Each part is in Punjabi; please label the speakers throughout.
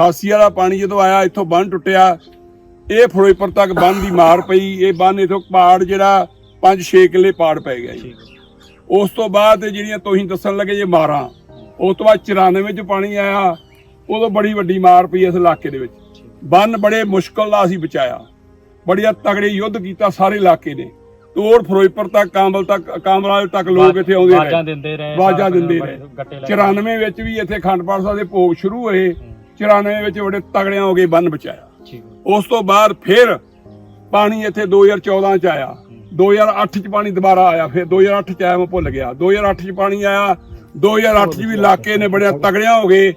Speaker 1: 88 ਵਾਲਾ ਪਾਣੀ ਜਦੋਂ ਆਇਆ ਇੱਥੋਂ ਬੰਨ ਟੁੱਟਿਆ। ਇਹ ਫਿਰੋਜ਼ਪੁਰ ਤੱਕ ਬੰਨ ਦੀ ਮਾਰ ਪਈ। ਇਹ ਬੰਨ ਇਥੋਂ ਪਾੜ ਜਿਹੜਾ 5-6 ਕਿੱਲੇ ਪਾੜ ਪੈ ਗਿਆ ਜੀ। ਉਸ ਤੋਂ ਬਾਅਦ ਜਿਹੜੀਆਂ ਤੁਸੀਂ ਦੱਸਣ ਲੱਗੇ ਜੇ ਮਾਰਾਂ ਉਸ ਤੋਂ ਬਾਅਦ 94 ਚ ਪਾਣੀ ਆਇਆ। ਉਦੋਂ ਬੜੀ ਵੱਡੀ ਮਾਰ ਪਈ ਇਸ ਇਲਾਕੇ ਦੇ ਵਿੱਚ। ਬੰਨ ਬੜੇ ਮੁਸ਼ਕਲ ਨਾਲ ਅਸੀਂ ਬਚਾਇਆ। ਬੜੀਆ ਤਗੜੇ ਯੁੱਧ ਕੀਤਾ ਸਾਰੇ ਇਲਾਕੇ ਨੇ। ਤੋੜ ਫਿਰੋਜ਼ਪੁਰ ਤੱਕ ਕਾਂਬਲ ਤੱਕ ਕਾਂਬਲਾ ਤੱਕ ਲੋਕ ਇੱਥੇ ਆਉਂਦੇ ਰਹੇ।
Speaker 2: ਦਿੰਦੇ ਰਹੇ
Speaker 1: ਆਵਾਜ਼ਾਂ ਦਿੰਦੇ ਰਹੇ।
Speaker 2: ਗੱਟੇ ਲੈ ਕੇ।
Speaker 1: 94 ਵਿੱਚ ਵੀ ਇੱਥੇ ਖੰਡ ਪਾਠ ਸਾਹਿਬ ਦੇ ਭੋਗ ਸ਼ੁਰੂ ਹੋਏ। 94 ਵਿੱਚ ਬੜੇ ਤਗੜਿਆਂ ਹੋ ਗਏ ਬੰਨ ਬਚਾਇਆ। ਉਸ ਤੋਂ ਬਾਅਦ ਫਿਰ ਪਾਣੀ ਇੱਥੇ 2014 ਚ ਆਇਆ। 2008 ਚ ਪਾਣੀ ਦੁਬਾਰਾ ਆਇਆ। ਫਿਰ 2008 ਚ ਆਇਆ ਮੈਂ ਭੁੱਲ ਗਿਆ। 2008 ਚ ਪਾਣੀ ਆਇਆ 2008 ਚ ਵੀ ਇਲਾਕੇ ਨੇ ਬੜਿਆ ਤਗੜਿਆਂ ਹੋ ਗਏ।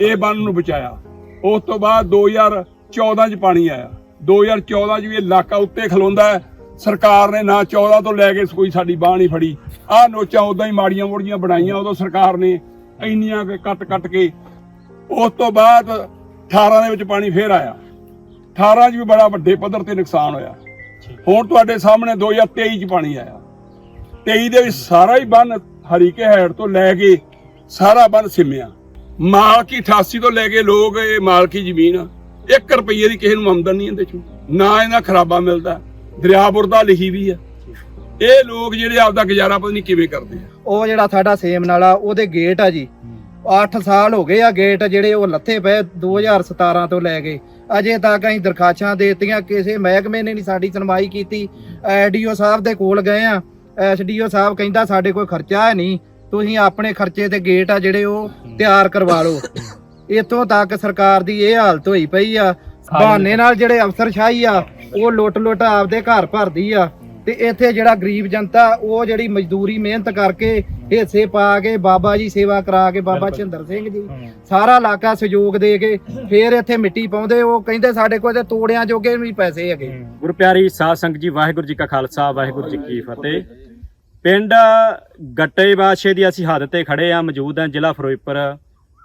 Speaker 1: ਇਹ ਬੰਨ ਨੂੰ ਬਚਾਇਆ। ਉਸ ਤੋਂ ਬਾਅਦ 2014 ਚ ਪਾਣੀ ਆਇਆ। 2014 ਚ ਵੀ ਇਲਾਕਾ ਉੱਤੇ ਖਲੋਂਦਾ ਹੈ। ਸਰਕਾਰ ਨੇ ਨਾ 14 ਤੋਂ ਲੈ ਕੇ ਕੋਈ ਸਾਡੀ ਬਾਹ ਨਹੀਂ ਫੜੀ। ਆਹ ਨੋਚਾਂ ਉਦਾਂ ਹੀ ਮਾੜੀਆਂ ਮੋੜੀਆਂ ਬਣਾਈਆਂ ਉਦੋਂ ਸਰਕਾਰ ਨੇ। ਇੰਨੀਆਂ ਕੁ ਕੱਟ ਕੱਟ ਕੇ ਉਸ ਤੋਂ ਬਾਅਦ 18 ਦੇ ਵਿੱਚ ਪਾਣੀ ਫੇਰ ਆਇਆ। 18 ਚ ਵੀ ਬੜਾ ਵੱਡੇ ਪੱਧਰ ਤੇ ਨੁਕਸਾਨ ਹੋਇਆ। ਹੁਣ ਤੁਹਾਡੇ ਸਾਹਮਣੇ 2023 ਚ ਪਾਣੀ ਆਇਆ। 23 ਦੇ ਵਿੱਚ ਸਾਰਾ ਹੀ ਬੰਨ ਹਰੀਕੇ ਹੈਡ ਤੋਂ ਲੈ ਕੇ ਸਾਰਾ ਬੰਨ ਸਿਮਿਆ। ਮਾਲਕੀ 88 ਤੋਂ ਲੈ ਕੇ ਲੋਕ ਇਹ ਮਾਲਕੀ ਜ਼ਮੀਨ 1 ਰੁਪਏ ਦੀ ਕਿਸੇ ਨੂੰ ਆਮਦਨ ਨਹੀਂ ਇਹਦੇ ਚੋਂ। ਨਾ ਇਹਨਾਂ ਖਰਾਬਾ ਮਿਲਦਾ। ਦਰਿਆਪੁਰ ਦਾ ਲਿਖੀ ਵੀ ਆ। ਇਹ ਲੋਕ ਜਿਹੜੇ ਆਪਦਾ ਗੁਜ਼ਾਰਾ ਪਤਾ ਨਹੀਂ ਕਿਵੇਂ ਕਰਦੇ ਆ।
Speaker 3: ਉਹ ਜਿਹੜਾ ਸਾਡਾ ਸੇਮ ਨਾਲਾ ਉਹਦੇ ਗੇਟ ਆ ਜੀ। 8 ਸਾਲ ਹੋ ਗਏ ਆ ਗੇਟ ਜਿਹੜੇ ਉਹ ਲੱਥੇ ਪਏ 2017 ਤੋਂ ਲੈ ਕੇ। ਅਜੇ ਤੱਕ ਅਸੀਂ ਦਰਖਾਸਤਾਂ ਦੇਤੀਆਂ, ਕਿਸੇ ਮਹਿਕਮੇ ਨੇ ਨਹੀਂ ਸਾਡੀ ਸੁਣਵਾਈ ਕੀਤੀ। ਐਡੀਓ ਸਾਹਿਬ ਦੇ ਕੋਲ ਗਏ ਆ। ਐਸਡੀਓ ਸਾਹਿਬ ਕਹਿੰਦਾ ਸਾਡੇ ਕੋਲ ਖਰਚਾ ਹੈ ਨਹੀਂ, ਤੁਸੀਂ ਆਪਣੇ ਖਰਚੇ ਤੇ ਗੇਟ ਆ ਜਿਹੜੇ ਉਹ ਤਿਆਰ ਕਰਵਾ ਲਓ। ਇਤੋਂ ਤੱਕ ਸਰਕਾਰ ਦੀ ਇਹ ਹਾਲਤ ਹੋਈ ਪਈ ਆ। ਬਹਾਨੇ ਨਾਲ ਜਿਹੜੇ ਅਫਸਰਸ਼ਾਹੀ ਆ, ਉਹ ਲੁੱਟ ਲੁੱਟ ਆਪਦੇ ਘਰ ਭਰਦੀ ਆ। ਤੇ ਇੱਥੇ ਜਿਹੜਾ ਗਰੀਬ ਜਨਤਾ, ਉਹ ਜਿਹੜੀ ਮਜ਼ਦੂਰੀ ਮਿਹਨਤ ਕਰਕੇ ਹਿੱਸੇ ਪਾ ਕੇ ਬਾਬਾ ਜੀ ਸੇਵਾ ਕਰਾ ਕੇ ਬਾਬਾ। ਛਿੰਦਰ ਸਿੰਘ ਜੀ। ਸਾਰਾ ਇਲਾਕਾ ਸਹਿਯੋਗ ਦੇ ਕੇ ਫੇਰ ਇੱਥੇ ਮਿੱਟੀ ਪਾਉਂਦੇ ਉਹ ਕਹਿੰਦੇ ਸਾਡੇ ਕੋਲ ਤੇ ਤੋੜਿਆਂ ਜੋਗੇ ਵੀ ਪੈਸੇ ਹੈਗੇ
Speaker 2: ਗੁਰੂ ਪਿਆਰੀ ਸਾਧ ਸੰਗਤ ਜੀ ਵਾਹਿਗੁਰੂ ਜੀ ਕਾ ਖਾਲਸਾ ਵਾਹਿਗੁਰੂ ਜੀ ਕੀ ਫਤਿਹ ਪਿੰਡ ਗੱਟੇ ਬਾਦਸ਼ਾਹ ਦੀ ਅਸੀਂ ਹੱਦ ਤੇ ਖੜੇ ਆ ਮੌਜੂਦ ਹਾਂ ਜ਼ਿਲ੍ਹਾ ਫਿਰੋਜ਼ਪੁਰ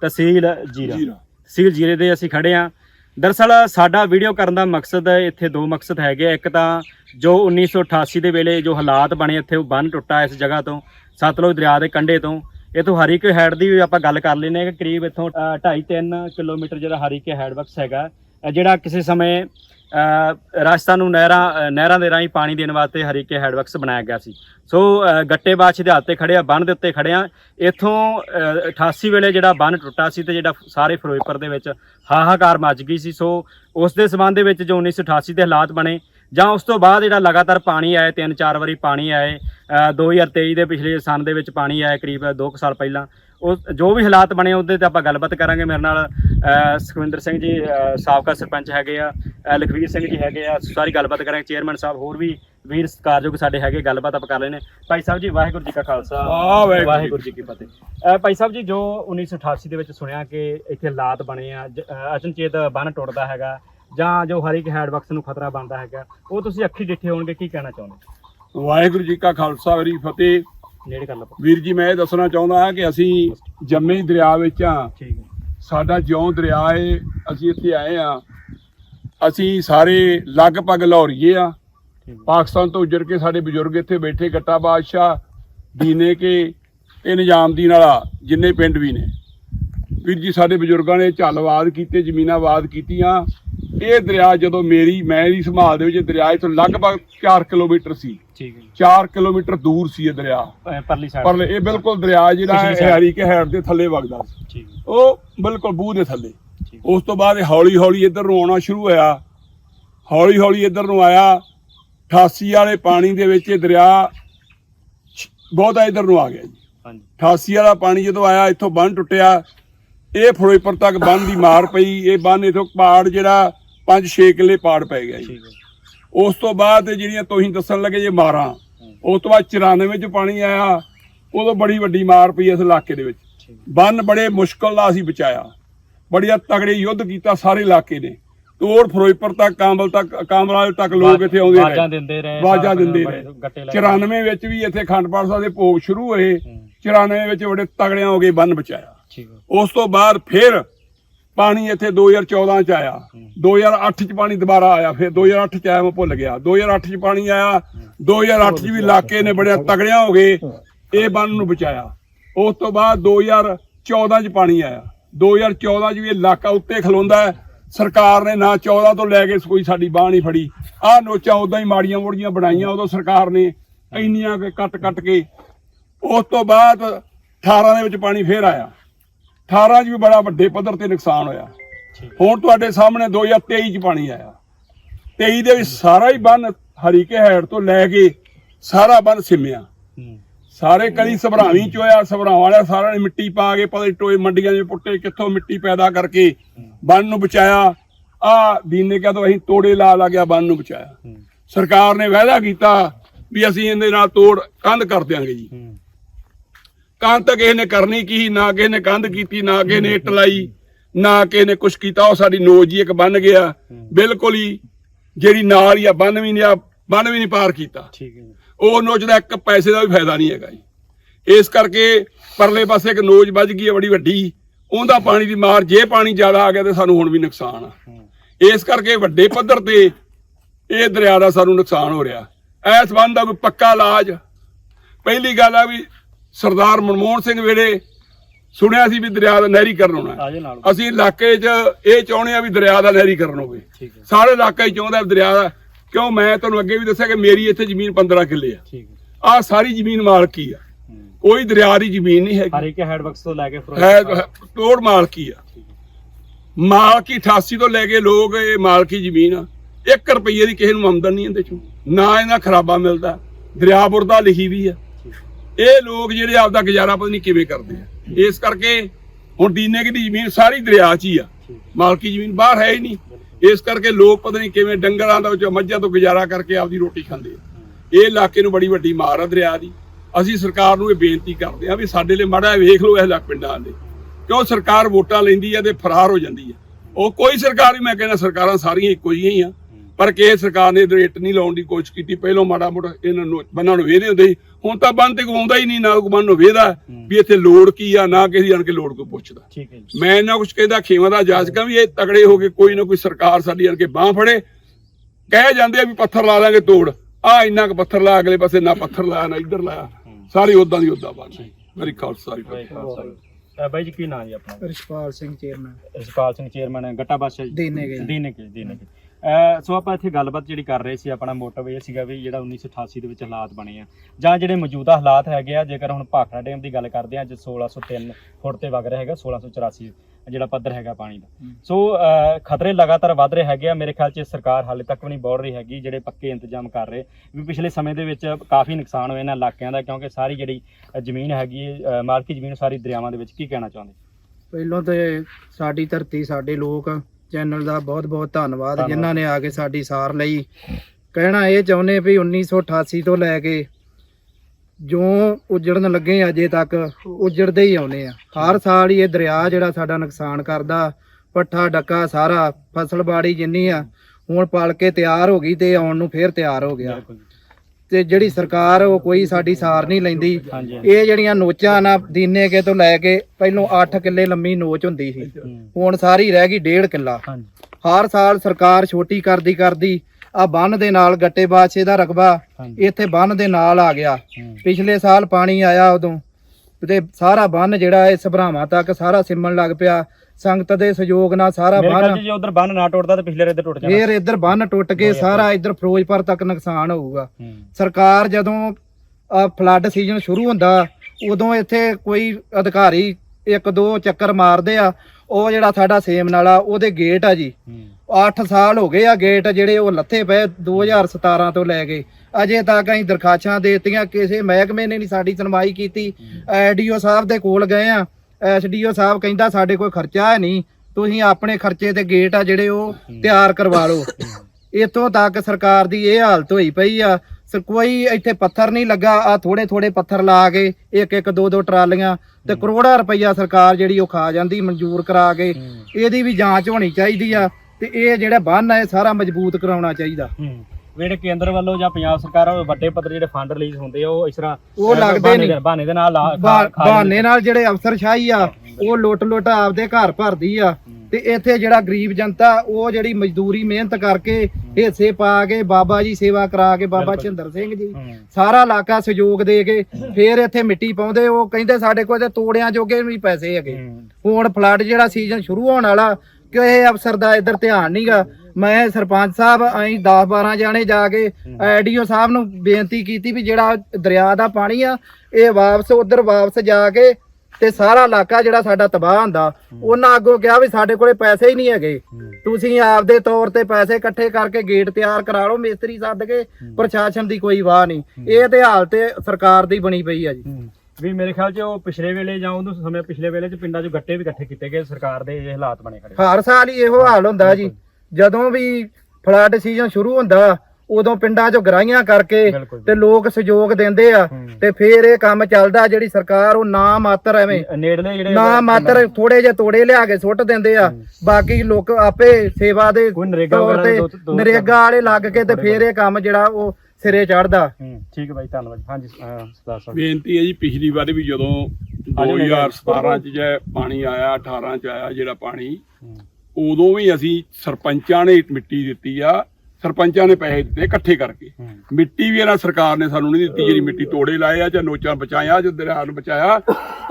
Speaker 2: ਤਹਿਸੀਲ ਜੀਰਾ। ਤਹਿਸੀਲ ਜੀਰੇ ਦੇ ਅਸੀਂ ਖੜੇ ਆ ਦਰਸਲ ਸਾਡਾ ਵੀਡੀਓ ਕਰਨ ਦਾ ਮਕਸਦ ਇੱਥੇ ਦੋ ਮਕਸਦ ਹੈਗੇ ਆ। ਇੱਕ ਤਾਂ ਜੋ 1988 ਦੇ ਵੇਲੇ ਜੋ ਹਾਲਾਤ ਬਣੇ ਇੱਥੇ ਉਹ ਬੰਨ ਟੁੱਟਾ ਇਸ ਜਗ੍ਹਾ ਤੋਂ ਸਤਲੁਜ ਦਰਿਆ ਦੇ ਕੰਢੇ ਤੋਂ। ਇਥੋਂ ਹਰੀਕੇ ਹੈਡ ਦੀ ਵੀ ਆਪਾਂ ਗੱਲ ਕਰ ਲੈਨੇ ਕਿ ਕਰੀਬ ਇਥੋਂ 2.5 3 ਕਿਲੋਮੀਟਰ ਜਿਹੜਾ ਹਰੀਕੇ ਹੈਡਵਰਕਸ ਹੈਗਾ ਜਿਹੜਾ ਕਿਸੇ ਸਮੇਂ ਅ, ਰਾਜਸਥਾਨ ਨੂੰ ਨਹਿਰਾਂ ਨਹਿਰਾਂ ਦੇ ਰਾਹੀਂ ਪਾਣੀ ਦੇਣ ਵਾਸਤੇ ਹਰੀਕੇ ਹੈਡਵਰਕਸ ਬਣਾਇਆ ਗਿਆ ਸੀ। ਸੋ ਗੱਟੇਬਾਸ਼ ਦੇ ਹੱਥ ਤੇ ਬੰਨ ਦੇ ਉੱਤੇ ਖੜੇ ਆ। ਇਥੋਂ 88 ਵੇਲੇ ਜਿਹੜਾ ਬੰਨ ਟੁੱਟਾ ਸੀ ਤੇ ਜਿਹੜਾ ਸਾਰੇ ਫਿਰੋਜ਼ਪੁਰ ਦੇ ਵਿੱਚ ਹਾਹਾਕਾਰ ਮਚ ਗਈ ਸੀ। ਸੋ ਉਸ ਦੇ ਸਬੰਧ ਦੇ ਵਿੱਚ ਜੋ 1988 ਦੇ ਹਾਲਾਤ ਬਣੇ ਜਾਂ ਉਸ ਤੋਂ ਬਾਅਦ ਜਿਹੜਾ ਲਗਾਤਾਰ ਪਾਣੀ ਆਇਆ ਤਿੰਨ ਚਾਰ ਵਾਰੀ ਪਾਣੀ ਆਏ ਅ, 2023 ਦੇ ਪਿਛਲੇ ਸਾਲ ਦੇ ਵਿੱਚ ਪਾਣੀ ਆਇਆ ਕਰੀਬ 2 ਸਾਲ ਪਹਿਲਾਂ। ਉਹ ਜੋ ਵੀ ਹਾਲਾਤ ਬਣੇ ਉਹਦੇ ਤੇ ਆਪਾਂ ਗੱਲਬਾਤ ਕਰਾਂਗੇ। ਮੇਰੇ ਨਾਲ ਸੁਖਵਿੰਦਰ ਸਿੰਘ ਜੀ ਸਾਬਕਾ ਸਰਪੰਚ ਹੈਗੇ ਆ ਲਖਵੀਰ ਸਿੰਘ ਜੀ ਹੈਗੇ ਆ ਸਾਰੀ ਗੱਲਬਾਤ ਕਰਾਂਗੇ। ਚੇਅਰਮੈਨ ਸਾਹਿਬ ਹੋਰ ਵੀ ਵੀਰ ਸਤਿਕਾਰਯੋਗ ਸਾਡੇ ਹੈਗੇ ਗੱਲਬਾਤ ਆਪਾਂ ਕਰ ਲੈਨੇ ਭਾਈ ਸਾਹਿਬ ਜੀ ਵਾਹਿਗੁਰੂ ਜੀ ਕਾ ਖਾਲਸਾ।
Speaker 1: ਵਾਹ, ਵਾਹਿਗੁਰੂ ਜੀ।
Speaker 2: ਕੀ ਫਤਿਹ। ਭਾਈ ਸਾਹਿਬ ਜੀ ਜੋ 1988 ਦੇ ਵਿੱਚ ਸੁਣਿਆ ਕਿ ਇੱਥੇ ਹਾਲਾਤ ਬਣੇ ਆ ਅਚਨਚੇਤ ਬੰਨ ਟੁੱਟਦਾ ਹੈਗਾ ਜਾਂ ਜੋ ਹਰੀਕ ਹੈਡ ਬਕਸ ਨੂੰ ਖਤਰਾ ਬਣਦਾ ਹੈਗਾ ਉਹ ਤੁਸੀਂ ਅੱਖੀ ਡਿੱਠੇ ਹੋਣਗੇ ਕੀ ਕਹਿਣਾ ਚਾਹੁੰਦੇ
Speaker 1: ਵਾਹਿਗੁਰੂ ਜੀ ਕਾ ਖਾਲਸਾ ਵਰੀ ਫਤਿਹ।
Speaker 2: ਨੇੜੇ ਕਰ ਲਓ
Speaker 1: ਵੀਰ ਜੀ ਮੈਂ ਇਹ ਦੱਸਣਾ ਚਾਹੁੰਦਾ ਹਾਂ ਕਿ ਅਸੀਂ ਜੰਮੇ ਹੀ ਦਰਿਆ ਵਿੱਚ ਆ
Speaker 2: ਠੀਕ ਹੈ।
Speaker 1: ਸਾਡਾ ਜਿਉਂ ਦਰਿਆ ਏ ਅਸੀਂ ਇੱਥੇ ਆਏ ਆ ਅਸੀਂ ਸਾਰੇ ਲਗਭਗ ਲਾਹੌਰੀਏ ਆ
Speaker 2: ਠੀਕ ਹੈ।
Speaker 1: ਪਾਕਿਸਤਾਨ ਤੋਂ ਉੱਜੜ ਕੇ ਸਾਡੇ ਬਜ਼ੁਰਗ ਇੱਥੇ ਬੈਠੇ ਗੱਟਾ ਬਾਦਸ਼ਾਹ ਦੀਨੇ ਕੇ ਇਹ ਨਿਜ਼ਾਮਦੀਨ ਵਾਲਾ ਜਿੰਨੇ ਪਿੰਡ ਵੀ ਨੇ। ਵੀਰ ਜੀ ਸਾਡੇ ਬਜ਼ੁਰਗਾਂ ਨੇ ਝੱਲਵਾਦ ਕੀਤੇ ਜ਼ਮੀਨਾਵਾਦ ਕੀਤੀਆਂ। ਇਹ ਦਰਿਆ ਜਦੋਂ ਮੇਰੀ ਮੈਂ ਦੀ ਸੰਭਾਲ ਦੇ ਵਿੱਚ ਦਰਿਆ ਇੱਥੋਂ ਲਗਭਗ 4 ਕਿਲੋਮੀਟਰ ਸੀ।
Speaker 2: ਠੀਕ ਹੈ
Speaker 1: 4 ਕਿਲੋਮੀਟਰ ਦੂਰ ਸੀ ਇਹ ਦਰਿਆ।
Speaker 2: ਪਰਲੀ ਸਾਈਡ
Speaker 1: ਪਰ ਇਹ ਬਿਲਕੁਲ ਦਰਿਆ ਜਿਹੜਾ। ਹਰੀ ਕੇ ਹੈਡ ਦੇ ਥੱਲੇ ਵਗਦਾ ਸੀ। ਉਹ ਬਿਲਕੁਲ ਬੂਹ ਦੇ ਥੱਲੇ। ਉਸ ਤੋਂ ਬਾਅਦ ਇਹ ਹੌਲੀ ਹੌਲੀ ਇੱਧਰ ਨੂੰ ਆਉਣਾ ਸ਼ੁਰੂ ਹੋਇਆ। ਹੌਲੀ ਹੌਲੀ ਇੱਧਰ ਨੂੰ ਆਇਆ। 88 ਵਾਲੇ ਪਾਣੀ ਦੇ ਵਿੱਚ ਇਹ ਦਰਿਆ ਬਹੁਤਾ ਇੱਧਰ ਨੂੰ ਆ ਗਿਆ ਜੀ।
Speaker 2: ਹਾਂਜੀ।
Speaker 1: 88 ਵਾਲਾ ਪਾਣੀ ਜਦੋਂ ਆਇਆ ਇੱਥੋਂ ਬੰਨ ਟੁੱਟਿਆ। ਇਹ ਫਿਰੋਜ਼ਪੁਰ ਤੱਕ ਬੰਨ ਦੀ ਮਾਰ ਪਈ ਇਹ ਬੰਨ ਇਥੋਂ ਪਾੜ ਜਿਹੜਾ 5-6 ਕਿੱਲੇ ਪਾੜ ਪੈ ਗਿਆ ਜੀ। ਉਸ ਤੋਂ ਬਾਅਦ ਜਿਹੜੀਆਂ ਤੁਸੀਂ ਦੱਸਣ ਲੱਗੇ ਜੇ ਮਾਰਾਂ ਉਸ ਤੋਂ ਬਾਅਦ 94 ਚ ਪਾਣੀ ਆਇਆ ਉਦੋਂ ਬੜੀ ਵੱਡੀ ਮਾਰ ਪਈ ਇਸ ਇਲਾਕੇ ਦੇ ਵਿੱਚ। ਬੰਨ ਬੜੇ ਮੁਸ਼ਕਲ ਨਾਲ ਅਸੀਂ ਬਚਾਇਆ। ਬੜੀਆ ਤਗੜੇ ਯੁੱਧ ਕੀਤਾ ਸਾਰੇ ਇਲਾਕੇ ਨੇ। ਤੋੜ ਫਿਰੋਜ਼ਪੁਰ ਤੱਕ ਕਾਂਬਲ ਤੱਕ ਕਾਂਬਲਾ ਤੱਕ ਲੋਕ ਇੱਥੇ ਆਉਂਦੇ ਰਹੇ।
Speaker 2: ਦਿੰਦੇ ਰਹੇ
Speaker 1: ਆਵਾਜ਼ਾਂ ਦਿੰਦੇ ਰਹੇ।
Speaker 2: ਗੱਟੇ ਲੈ ਕੇ।
Speaker 1: 94 ਵਿੱਚ ਵੀ ਇੱਥੇ ਖੰਡ ਪਾਠ ਸਾਹਿਬ ਦੇ ਭੋਗ ਸ਼ੁਰੂ ਹੋਏ।
Speaker 2: ਹੂੰ,
Speaker 1: 94 ਵਿੱਚ ਬੜੇ ਤਗੜਿਆਂ ਹੋ ਗਏ ਬੰਨ ਬਚਾਇਆ। ਉਸ ਤੋਂ ਬਾਅਦ ਫਿਰ ਪਾਣੀ ਇੱਥੇ 2014 ਚ ਆਇਆ। 2008 ਚ ਪਾਣੀ ਦੁਬਾਰਾ ਆਇਆ। ਫਿਰ 2008 ਚ ਆਇਆ ਮੈਂ ਭੁੱਲ ਗਿਆ। 2008 ਚ ਪਾਣੀ ਆਇਆ। 2008 ਚ ਵੀ ਇਲਾਕੇ ਨੇ ਬੜੇ ਤਗੜਿਆਂ ਹੋ ਗਏ। ਇਹ ਬੰਨ ਨੂੰ ਬਚਾਇਆ। ਉਸ ਤੋਂ ਬਾਅਦ 2014 ਚ ਪਾਣੀ ਆਇਆ। 2014 ਚ ਵੀ ਇਹ ਇਲਾਕਾ ਉੱਤੇ ਖਲੋਂਦਾ ਹੈ। ਸਰਕਾਰ ਨੇ ਨਾ 14 ਤੋਂ ਲੈ ਕੇ ਕੋਈ ਸਾਡੀ ਬਾਹ ਨਹੀਂ ਫੜੀ। ਆਹ ਨੋਚਾਂ ਉਦਾਂ ਹੀ ਮਾੜੀਆਂ ਮੋੜੀਆਂ ਬਣਾਈਆਂ ਉਦੋਂ ਸਰਕਾਰ ਨੇ। ਇੰਨੀਆਂ ਕੁ ਕੱਟ ਕੱਟ ਕੇ। ਉਸ ਤੋਂ ਬਾਅਦ 18 ਦੇ ਵਿੱਚ ਪਾਣੀ ਫੇਰ ਆਇਆ। 18 ਚ ਵੀ ਬੜਾ ਵੱਡੇ ਪੱਧਰ ਤੇ ਨੁਕਸਾਨ ਹੋਇਆ। ਹੁਣ ਤੁਹਾਡੇ ਸਾਹਮਣੇ 2023 ਚ ਪਾਣੀ ਆਇਆ। 23 ਦੇ ਵਿੱਚ ਸਾਰਾ ਹੀ ਬੰਨ ਹਰੀਕੇ ਹੈਡ ਤੋਂ ਲੈ ਕੇ ਸਾਰਾ ਬੰਨ ਸਿਮਿਆ। ਸਾਰੇ ਕਲੀ ਸਭਰਾਵੀਂ ਚ ਹੋਇਆ ਸਭਰਾਵਾਂ ਵਾਲਿਆਂ ਸਾਰਿਆਂ ਨੇ ਮਿੱਟੀ ਪਾ ਕੇ ਪਤਾ ਟੋਏ ਮੰਡੀਆਂ ਦੇ ਪੁੱਟੇ ਕਿੱਥੋਂ ਮਿੱਟੀ ਪੈਦਾ ਕਰਕੇ ਬੰਨ ਨੂੰ ਬਚਾਇਆ। ਆ ਦੀਨੇ ਕਾ ਤੋਂ ਅਸੀਂ ਤੋੜੇ ਲਾ ਲਾ ਗਿਆ ਬੰਨ ਨੂੰ ਬਚਾਇਆ। ਸਰਕਾਰ ਨੇ ਵਾਅਦਾ ਕੀਤਾ ਵੀ ਅਸੀਂ ਇਹਦੇ ਨਾਲ ਤੋੜ ਕੰਧ ਕਰ ਦਿਆਂਗੇ ਜੀ। ਕੰਧ ਤਾਂ ਕਿਸੇ ਨੇ ਕਰਨੀ ਕੀ ਨਾ ਕਿਸੇ ਨੇ ਕੰਧ ਕੀਤੀ ਨਾ ਕਿਸੇ ਨੇ ਇੱਟ ਲਾਈ ਨਾ ਕਿਸੇ ਨੇ ਕੁਛ ਕੀਤਾ ਉਹ ਸਾਡੀ ਨੋਜ ਜੀ ਇੱਕ ਬਣ ਗਿਆ। ਬਿਲਕੁਲ ਹੀ ਜਿਹੜੀ ਨਾਲ ਹੀ ਆ ਬੰਨ ਵੀ ਨਹੀਂ ਆ ਬੰਨ ਵੀ ਨਹੀਂ ਪਾਰ ਕੀਤਾ।
Speaker 2: ਠੀਕ ਹੈ
Speaker 1: ਉਹ ਨੋਚ ਦਾ ਇੱਕ ਪੈਸੇ ਦਾ ਵੀ ਫਾਇਦਾ ਨਹੀਂ ਹੈਗਾ ਜੀ। ਇਸ ਕਰਕੇ ਪਰਲੇ ਪਾਸੇ ਇੱਕ ਨੋਜ ਵੱਜ ਗਈ ਹੈ ਬੜੀ ਵੱਡੀ ਉਹਦਾ ਪਾਣੀ ਦੀ ਮਾਰ ਜੇ ਪਾਣੀ ਜ਼ਿਆਦਾ ਆ ਗਿਆ ਤੇ ਸਾਨੂੰ ਹੁਣ ਵੀ ਨੁਕਸਾਨ ਆ। ਇਸ ਕਰਕੇ ਵੱਡੇ ਪੱਧਰ ਤੇ ਇਹ ਦਰਿਆ ਦਾ ਸਾਨੂੰ ਨੁਕਸਾਨ ਹੋ ਰਿਹਾ। ਇਸ ਸੰਬੰਧ ਦਾ ਕੋਈ ਪੱਕਾ ਇਲਾਜ ਪਹਿਲੀ ਗੱਲ ਆ ਵੀ ਸਰਦਾਰ ਮਨਮੋਹਨ ਸਿੰਘ ਵੇਲੇ ਸੁਣਿਆ ਸੀ ਵੀ ਦਰਿਆ ਦਾ ਨਹਿਰੀਕਰਨ ਹੋਣਾ ਹੈ।
Speaker 2: ਆਜੇ ਨਾਲ।
Speaker 1: ਅਸੀਂ ਇਲਾਕੇ 'ਚ ਇਹ ਚਾਹੁੰਦੇ ਆ ਵੀ ਦਰਿਆ ਦਾ ਨਹਿਰੀਕਰਨ ਹੋਵੇ।
Speaker 2: ਠੀਕ ਹੈ।
Speaker 1: ਸਾਰੇ ਇਲਾਕਾ ਹੀ ਚਾਹੁੰਦਾ ਦਰਿਆ ਦਾ ਕਿਉਂ ਮੈਂ ਤੁਹਾਨੂੰ ਅੱਗੇ ਵੀ ਦੱਸਿਆ ਕਿ ਮੇਰੀ ਇੱਥੇ ਜ਼ਮੀਨ 15 ਕਿੱਲੇ ਆ। ਆ ਸਾਰੀ ਜ਼ਮੀਨ ਮਾਲਕੀ ਆ। ਕੋਈ ਦਰਿਆ ਦੀ ਜ਼ਮੀਨ ਨਹੀਂ ਹੈਗੀ।
Speaker 2: ਹਰੀਕੇ ਹੈਡਵਰਕਸ ਤੋਂ ਲੈ ਕੇ
Speaker 1: ਤੋੜ ਮਾਲਕੀ ਆ। ਮਾਲਕੀ 88 ਤੋਂ ਲੈ ਕੇ ਲੋਕ ਇਹ ਮਾਲਕੀ ਜ਼ਮੀਨ ਆ। 1 ਰੁਪਏ ਦੀ ਕਿਸੇ ਨੂੰ ਆਮਦਨ ਨਹੀਂ ਇਹਦੇ ਚੋਂ। ਨਾ ਇਹਨਾਂ ਖਰਾਬਾ ਮਿਲਦਾ। ਦਰਿਆ ਬੁਰਦਾ ਲਿਖੀ ਵੀ ਆ। ਇਹ ਲੋਕ ਜਿਹੜੇ ਆਪਦਾ ਗੁਜ਼ਾਰਾ ਪਤਾ ਨਹੀਂ ਕਿਵੇਂ ਕਰਦੇ ਆ। ਇਸ ਕਰਕੇ ਹੁਣ ਦੀਨੇ ਕੀ ਦੀ ਜ਼ਮੀਨ ਸਾਰੀ ਦਰਿਆ 'ਚ ਹੀ ਆ। ਮਾਲਕੀ ਜ਼ਮੀਨ ਬਾਹਰ ਹੈ ਹੀ ਨਹੀਂ। ਇਸ ਕਰਕੇ ਲੋਕ ਪਤਾ ਨਹੀਂ ਕਿਵੇਂ ਡੰਗਰਾਂ ਦਾ ਵਿੱਚੋਂ ਮੱਝਾਂ ਤੋਂ ਗੁਜ਼ਾਰਾ ਕਰਕੇ ਆਪਦੀ ਰੋਟੀ ਖਾਂਦੇ ਆ। ਇਹ ਇਲਾਕੇ ਨੂੰ ਬੜੀ ਵੱਡੀ ਮਾਰ ਆ ਦਰਿਆ ਦੀ। ਅਸੀਂ ਸਰਕਾਰ ਨੂੰ ਇਹ ਬੇਨਤੀ ਕਰਦੇ ਆ ਵੀ ਸਾਡੇ ਲਈ ਮਾੜਾ ਵੇਖ ਲਓ ਇਹ ਇਲਾਕੇ ਪਿੰਡਾਂ ਦੇ। ਕਿਉਂ ਸਰਕਾਰ ਵੋਟਾਂ ਲੈਂਦੀ ਆ ਤੇ ਫਰਾਰ ਹੋ ਜਾਂਦੀ ਆ। ਉਹ ਕੋਈ ਸਰਕਾਰ ਵੀ ਮੈਂ ਕਹਿੰਦਾ ਸਰਕਾਰਾਂ ਸਾਰੀਆਂ ਇੱਕੋ ਜਿਹੀਆਂ ਹੀ ਆ। ਪਰ ਕਿਸੇ ਸਰਕਾਰ ਨੇ ਰੇਟ ਨਹੀਂ ਲਾਉਣ ਦੀ ਕੋਸ਼ਿਸ਼ ਕੀਤੀ। ਪਹਿਲੋਂ ਮਾੜਾ ਮੋਟਾ ਇਹਨਾਂ ਨੂੰ ਬੰਨਾਂ ਨੂੰ ਵੇਹਦੇ ਹੁੰਦੇ ਸੀ। ਹੁਣ ਤਾਂ ਬੰਨ ਤੇ ਗਵਾਉਂਦਾ ਹੀ ਨਹੀਂ ਨਾ ਬੰਨ ਨੂੰ ਵੇਹਦਾ ਵੀ ਇੱਥੇ ਲੋੜ ਕੀ ਆ ਨਾ ਕਿਸੇ ਆਣ ਕੇ ਲੋੜ ਕੋਈ ਪੁੱਛਦਾ।
Speaker 2: ਠੀਕ ਹੈ ਜੀ।
Speaker 1: ਮੈਂ ਇਹਨਾਂ ਕੁਝ ਕਹਿੰਦਾ ਖੇਵਾਂ ਦਾ ਜਾਜਕਾਂ ਵੀ ਇਹ ਤਗੜੇ ਹੋ ਕੇ ਕੋਈ ਨਾ ਕੋਈ ਸਰਕਾਰ ਸਾਡੀ ਆਣ ਕੇ ਬਾਹ ਫੜੇ। ਕਹਿ ਜਾਂਦੇ ਆ ਵੀ ਪੱਥਰ ਲਾ ਦਾਂਗੇ ਤੋੜ। ਆ ਇੰਨਾ ਕੁ ਪੱਥਰ ਲਾ ਅਗਲੇ ਪਾਸੇ ਨਾ ਪੱਥਰ ਲਾਇਆ ਨਾ ਇੱਧਰ ਲਾਇਆ। ਸਾਰੀ ਉਦਾਂ ਦੀ ਉਦਾਂ ਬਣ ਮੇਰੀ ਖਾਲਸਾ ਸਾਰੀ
Speaker 2: ਅਹ ਬਾਈ ਜੀ ਕੀ ਨਾਂ ਜੀ ਆਪਣਾ?
Speaker 3: ਰਿਸ਼ਪਾਲ ਸਿੰਘ ਚੇਅਰਮੈਨ।
Speaker 2: ਰਜਪਾਲ ਸਿੰਘ ਚੇਅਰਮੈਨ ਗੱਟਾ ਜੀ।
Speaker 3: ਦੇਨੇ ਗਏ
Speaker 2: ਦੀਨੇ ਕੇ ਦੀਨੇ ਕੇ ਸੋ ਆਪਾਂ ਇੱਥੇ ਗੱਲਬਾਤ ਜਿਹੜੀ ਕਰ ਰਹੇ ਸੀ ਆਪਣਾ ਮੋਟਿਵ ਇਹ ਸੀਗਾ ਵੀ ਜਿਹੜਾ 1988 ਦੇ ਵਿੱਚ ਹਾਲਾਤ ਬਣੇ ਆ। ਜਾਂ ਜਿਹੜੇ ਮੌਜੂਦਾ ਹਾਲਾਤ ਹੈਗੇ ਆ ਜੇਕਰ ਹੁਣ ਭਾਖੜਾ ਡੈਮ ਦੀ ਗੱਲ ਕਰਦੇ ਆ ਅੱਜ 1603 ਫੁੱਟ ਤੇ ਵਗ ਰਿਹਾ ਹੈਗਾ 1684 ਜਿਹੜਾ ਪੱਧਰ ਹੈਗਾ ਪਾਣੀ ਦਾ। ਸੋ ਖਤਰੇ ਲਗਾਤਾਰ ਵੱਧ ਰਹੇ ਹੈਗੇ ਆ। ਮੇਰੇ ਖਿਆਲ 'ਚ ਸਰਕਾਰ ਹਾਲੇ ਤੱਕ ਵੀ ਨਹੀਂ ਬੋੜ ਰਹੀ ਹੈਗੀ ਜਿਹੜੇ ਪੱਕੇ ਇੰਤਜ਼ਾਮ ਕਰ ਰਹੇ। ਵੀ ਪਿਛਲੇ ਸਮੇਂ ਦੇ ਵਿੱਚ ਕਾਫੀ ਨੁਕਸਾਨ ਹੋਏ ਇਹਨਾਂ ਇਲਾਕਿਆਂ ਦਾ ਕਿਉਂਕਿ ਸਾਰੀ ਜਿਹੜੀ ਜ਼ਮੀਨ ਹੈਗੀ ਹੈ, ਮਾਲਕੀ ਜ਼ਮੀਨ ਸਾਰੀ ਦਰਿਆਵਾਂ ਦੇ ਵਿੱਚ। ਕੀ ਕਹਿਣਾ ਚਾਹੁੰਦੇ?
Speaker 3: ਪਹਿਲੋਂ ਤੇ ਸਾਡੀ ਧਰਤੀ ਸਾਡੇ ਲੋਕ ਚੈਨਲ ਦਾ ਬਹੁਤ ਬਹੁਤ ਧੰਨਵਾਦ। ਜਿਨ੍ਹਾਂ ਨੇ ਆ ਕੇ ਸਾਡੀ ਸਾਰ ਲਈ। ਕਹਿਣਾ ਇਹ ਚਾਹੁੰਦੇ ਵੀ 1988 ਤੋਂ ਲੈ ਕੇ ਜੋ ਉਜੜਨ ਲੱਗੇ ਅਜੇ ਤੱਕ ਉਜੜਦੇ ਹੀ ਆਉਨੇ ਆ। ਹਰ ਸਾਲ ਹੀ ਇਹ ਦਰਿਆ ਜਿਹੜਾ ਸਾਡਾ ਨੁਕਸਾਨ ਕਰਦਾ ਪੱਠਾ ਡੱਕਾ ਸਾਰਾ ਫਸਲ ਬਾੜੀ ਜਿੰਨੀ ਆ ਹੁਣ ਪਲ ਕੇ ਤਿਆਰ ਹੋ ਗਈ ਤੇ ਆਉਣ ਨੂੰ ਫੇਰ ਤਿਆਰ ਹੋ ਗਿਆ। ਤੇ ਜਿਹੜੀ ਸਰਕਾਰ ਉਹ ਕੋਈ ਸਾਡੀ ਸਾਰ ਨਹੀਂ ਲੈਂਦੀ। ਇਹ ਜਿਹੜੀਆਂ ਨੋਚਾਂ ਨਾ ਦੀਨੇ ਕੇ ਤੋਂ ਲੈ ਕੇ ਪਹਿਲੋਂ 8 ਕਿੱਲੇ ਲੰਮੀ ਨੋਚ ਹੁੰਦੀ ਸੀ। ਹੁਣ ਸਾਰੀ ਰਹਿ ਗਈ ਡੇਢ ਕਿੱਲਾ।
Speaker 2: ਹਾਂਜੀ
Speaker 3: ਹਰ ਸਾਲ ਸਰਕਾਰ ਛੋਟੀ ਕਰਦੀ ਕਰਦੀ ਆ ਬੰਨ ਦੇ ਨਾਲ ਗੱਟੇ ਬਾਦਸ਼ਾਹ ਦਾ ਰਕਬਾ ਇੱਥੇ ਬੰਨ ਦੇ ਨਾਲ ਆ ਗਿਆ। ਪਿਛਲੇ ਸਾਲ ਪਾਣੀ ਆਇਆ ਉਦੋਂ ਤੇ ਸਾਰਾ ਬੰਨ ਜਿਹੜਾ ਇਹ ਸਭਰਾਵਾਂ ਤੱਕ ਸਾਰਾ ਸਿਮਣ ਲੱਗ ਪਿਆ। ਸੰਗਤ ਦੇ ਸਹਿਯੋਗ ਨਾਲ ਸਾਰਾ
Speaker 2: ਮੇਰੇ ਖਿਆਲ
Speaker 3: ਬੰਨ
Speaker 2: ਜੇ ਉਧਰ ਬੰਨ ਨਾ ਟੁੱਟਦਾ ਤਾਂ ਪਿਛਲੇ ਰੇਦੇ ਟੁੱਟ ਜਾਣਾ।
Speaker 3: ਫੇਰ ਇੱਧਰ ਬੰਨ ਟੁੱਟ ਕੇ ਸਾਰਾ ਇੱਧਰ ਫਿਰੋਜ਼ਪੁਰ ਤੱਕ ਨੁਕਸਾਨ ਹੋਊਗਾ।
Speaker 2: ਹੂੰ।
Speaker 3: ਸਰਕਾਰ ਜਦੋਂ ਆ ਫਲੱਡ ਸੀਜ਼ਨ ਸ਼ੁਰੂ ਹੁੰਦਾ ਉਦੋਂ ਇੱਥੇ ਕੋਈ ਅਧਿਕਾਰੀ ਇੱਕ ਦੋ ਚੱਕਰ ਮਾਰਦੇ ਆ ਉਹ ਜਿਹੜਾ ਸਾਡਾ ਸੇਮ ਨਾਲਾ ਉਹਦੇ ਗੇਟ ਆ ਜੀ।
Speaker 2: ਹੂੰ।
Speaker 3: 8 ਸਾਲ ਹੋ ਗਏ ਆ ਗੇਟ ਜਿਹੜੇ ਉਹ ਲੱਥੇ ਪਏ 2017 ਤੋਂ ਲੈ ਕੇ। ਅਜੇ ਤੱਕ ਅਸੀਂ ਦਰਖਾਸਤਾਂ ਦੇਤੀਆਂ ਕਿਸੇ ਮਹਿਕਮੇ ਨੇ ਨਹੀਂ ਸਾਡੀ ਸੁਣਵਾਈ ਕੀਤੀ। ਐਡੀਓ ਸਾਹਿਬ ਦੇ ਕੋਲ ਗਏ ਆ ਐਸਡੀਓ ਸਾਹਿਬ ਕਹਿੰਦਾ ਸਾਡੇ ਕੋਲ ਖਰਚਾ ਹੈ ਨਹੀਂ ਤੁਸੀਂ ਆਪਣੇ ਖਰਚੇ ਤੇ ਗੇਟ ਆ ਜਿਹੜੇ ਉਹ ਤਿਆਰ ਕਰਵਾ ਲਓ। ਇਤੋਂ ਤੱਕ ਸਰਕਾਰ ਦੀ ਇਹ ਹਾਲਤ ਹੋਈ ਪਈ ਆ। ਸਰ ਕੋਈ ਇੱਥੇ ਪੱਥਰ ਨਹੀਂ ਲੱਗਾ ਆ ਥੋੜੇ ਥੋੜੇ ਪੱਥਰ ਲਾ ਕੇ ਇੱਕ ਇੱਕ ਦੋ ਦੋ ਟਰਾਲੀਆਂ ਤੇ ਕਰੋੜਾਂ ਰੁਪਈਆ ਸਰਕਾਰ ਜਿਹੜੀ ਉਹ ਖਾ ਜਾਂਦੀ ਮਨਜ਼ੂਰ ਕਰਾ ਕੇ। ਇਹਦੀ ਵੀ ਜਾਂਚ ਹੋਣੀ ਚਾਹੀਦੀ ਆ ਤੇ ਇਹ ਜਿਹੜਾ ਬੰਨ ਹੈ ਸਾਰਾ ਮਜ਼ਬੂਤ ਕਰਾਉਣਾ ਚਾਹੀਦਾ।
Speaker 2: ਜਿਹੜੇ ਕੇਂਦਰ ਵੱਲੋਂ ਜਾਂ ਪੰਜਾਬ ਸਰਕਾਰ ਵੱਲੋਂ ਵੱਡੇ ਪੱਧਰ ਜਿਹੜੇ ਫੰਡ ਰਿਲੀਜ਼ ਹੁੰਦੇ ਆ ਉਹ ਇਸ ਤਰ੍ਹਾਂ
Speaker 3: ਉਹ ਲੱਗਦੇ ਨਹੀਂ।
Speaker 2: ਬਹਾਨੇ ਦੇ ਨਾਲ ਲਾ- ਖਾ-
Speaker 3: ਬਾ-
Speaker 2: ਖਾ ਜਾਂਦੇ।
Speaker 3: ਬਹਾਨੇ ਨਾਲ ਜਿਹੜੇ ਅਫਸਰਸ਼ਾਹੀ ਆ ਉਹ ਲੁੱਟ ਲੁੱਟ ਆਪਦੇ ਘਰ ਭਰਦੀ ਆ। ਤੇ ਇੱਥੇ ਜਿਹੜਾ ਗਰੀਬ ਜਨਤਾ ਉਹ ਜਿਹੜੀ ਮਜ਼ਦੂਰੀ ਮਿਹਨਤ ਕਰਕੇ ਹਿੱਸੇ ਪਾ ਕੇ ਬਾਬਾ ਜੀ ਸੇਵਾ ਕਰਾ ਕੇ ਬਾਬਾ
Speaker 2: ਬਿਲਕੁਲ।
Speaker 3: ਚਿੰਦਰ ਸਿੰਘ ਜੀ।
Speaker 2: ਹੂੰ।
Speaker 3: ਸਾਰਾ ਇਲਾਕਾ ਸਹਿਯੋਗ ਦੇ ਕੇ ਫੇਰ ਇੱਥੇ ਮਿੱਟੀ ਪਾਉਂਦੇ ਉਹ ਕਹਿੰਦੇ ਸਾਡੇ ਕੋਲ ਤੇ ਤੋੜਿਆਂ ਜੋਗੇ ਵੀ ਪੈਸੇ ਹੈਗੇ।
Speaker 2: ਹੂੰ।
Speaker 3: ਹੁਣ ਫਲੱਡ ਜਿਹੜਾ ਸੀਜ਼ਨ ਸ਼ੁਰੂ ਹੋਣ ਵਾਲਾ ਕਿਸੇ ਅਫਸਰ ਦਾ ਇੱਧਰ ਧਿਆਨ ਨਹੀਂਗਾ ਮੈਂ ਸਰਪੰਚ ਸਾਹਿਬ ਅਸੀਂ 10 12 ਜਾਣੇ ਜਾ ਕੇ ਐਡੀਓ ਸਾਹਿਬ ਨੂੰ ਬੇਨਤੀ ਕੀਤੀ ਵੀ ਜਿਹੜਾ ਦਰਿਆ ਦਾ ਪਾਣੀ ਆ ਇਹ ਵਾਪਸ ਉਧਰ ਵਾਪਸ ਜਾ ਕੇ ਤੇ ਸਾਰਾ ਇਲਾਕਾ ਜਿਹੜਾ ਸਾਡਾ ਤਬਾਹ ਹੁੰਦਾ। ਉਹਨਾਂ ਅੱਗੋਂ ਕਿਹਾ ਵੀ ਸਾਡੇ ਕੋਲੇ ਪੈਸੇ ਹੀ ਨਹੀਂ ਹੈਗੇ। ਤੁਸੀਂ ਆਪਦੇ ਤੌਰ ਤੇ ਪੈਸੇ ਇਕੱਠੇ ਕਰਕੇ ਗੇਟ ਤਿਆਰ ਕਰਾ ਲਓ ਮਿਸਤਰੀ ਸੱਦ ਕੇ ਪ੍ਰਸ਼ਾਸਨ ਦੀ ਕੋਈ ਵਾਹ ਨਹੀਂ। ਇਹ ਤੇ ਹਾਲਤ ਸਰਕਾਰ ਦੀ ਬਣੀ ਪਈ ਆ ਜੀ।
Speaker 2: ਵੀ ਮੇਰੇ ਖਿਆਲ 'ਚ ਉਹ ਪਿਛਲੇ ਵੇਲੇ ਜਾਂ ਉਹਨੂੰ ਸਮੇਂ ਪਿਛਲੇ ਵੇਲੇ 'ਚ ਪਿੰਡਾਂ 'ਚ ਗੱਟੇ ਵੀ ਇਕੱਠੇ ਕੀਤੇ ਗਏ ਸਰਕਾਰ ਦੇ ਇਹ ਹਾਲਾਤ ਬਣੇ ਖੜੇ।
Speaker 3: ਹਰ ਸਾਲ ਹੀ ਇਹੋ ਹਾਲ ਹੁੰਦਾ ਜੀ। ਜਦੋਂ ਵੀ ਫਲੱਡ ਸੀਜ਼ਨ ਸ਼ੁਰੂ ਹੁੰਦਾ ਉਦੋਂ ਪਿੰਡਾਂ 'ਚੋਂ ਗਰਾਈਆਂ ਕਰਕੇ
Speaker 2: ਬਿਲਕੁਲ ਜੀ।
Speaker 3: ਤੇ ਲੋਕ ਸਹਿਯੋਗ ਦਿੰਦੇ ਆ
Speaker 2: ਹੂੰ।
Speaker 3: ਤੇ ਫੇਰ ਇਹ ਕੰਮ ਚੱਲਦਾ ਜਿਹੜੀ ਸਰਕਾਰ ਉਹ ਨਾ ਮਾਤਰ ਐਵੇਂ
Speaker 2: ਨੇੜਲੇ ਜਿਹੜੇ
Speaker 3: ਨਾ ਮਾਤਰ ਥੋੜੇ ਜਿਹੇ ਤੋੜੇ ਲਿਆ ਕੇ ਸੁੱਟ ਦਿੰਦੇ ਆ। ਬਾਕੀ ਲੋਕ ਆਪੇ ਸੇਵਾ ਦੇ
Speaker 2: ਕੋਈ ਨਰੇਗਾ
Speaker 3: ਤੌਰ
Speaker 2: ਵਗੈਰਾ
Speaker 3: ਤੇ
Speaker 2: ਦੋ- ਦੋ-
Speaker 3: ਨਰੇਗਾ ਵਾਲੇ ਲੱਗ ਕੇ ਤੇ ਫੇਰ ਇਹ ਕੰਮ ਜਿਹੜਾ ਉਹ ਸਿਰੇ ਚੜਦਾ
Speaker 2: ਹੂੰ ਠੀਕ ਹੈ ਬਾਈ ਧੰਨਵਾਦ। ਹਾਂਜੀ ਅਹ ਸਰਦਾਰ ਸਾਹਿਬ।
Speaker 1: ਬੇਨਤੀ ਹੈ ਜੀ ਪਿਛਲੀ ਵਾਰ ਵੀ ਜਦੋਂ 2017 ਚ ਜੇ ਪਾਣੀ ਆਇਆ 18 ਚ ਆਇਆ ਜਿਹੜਾ ਪਾਣੀ
Speaker 2: ਹੂੰ,
Speaker 1: ਉਦੋਂ ਵੀ ਅਸੀਂ ਸਰਪੰਚਾਂ ਨੇ ਮਿੱਟੀ ਦਿੱਤੀ ਆ ਸਰਪੰਚਾਂ ਨੇ ਪੈਸੇ ਦਿੱਤੇ ਇਕੱਠੇ ਕਰਕੇ। ਮਿੱਟੀ ਵੀ ਇਹਨਾਂ ਸਰਕਾਰ ਨੇ ਸਾਨੂੰ ਨਹੀਂ ਦਿੱਤੀ ਜਿਹੜੀ ਮਿੱਟੀ ਤੋੜੇ ਲਾਏ ਆ ਜਾਂ ਨੋਚਾਂ ਬਚਾਇਆ ਜਾਂ ਦਰਿਆ ਨੂੰ ਬਚਾਇਆ।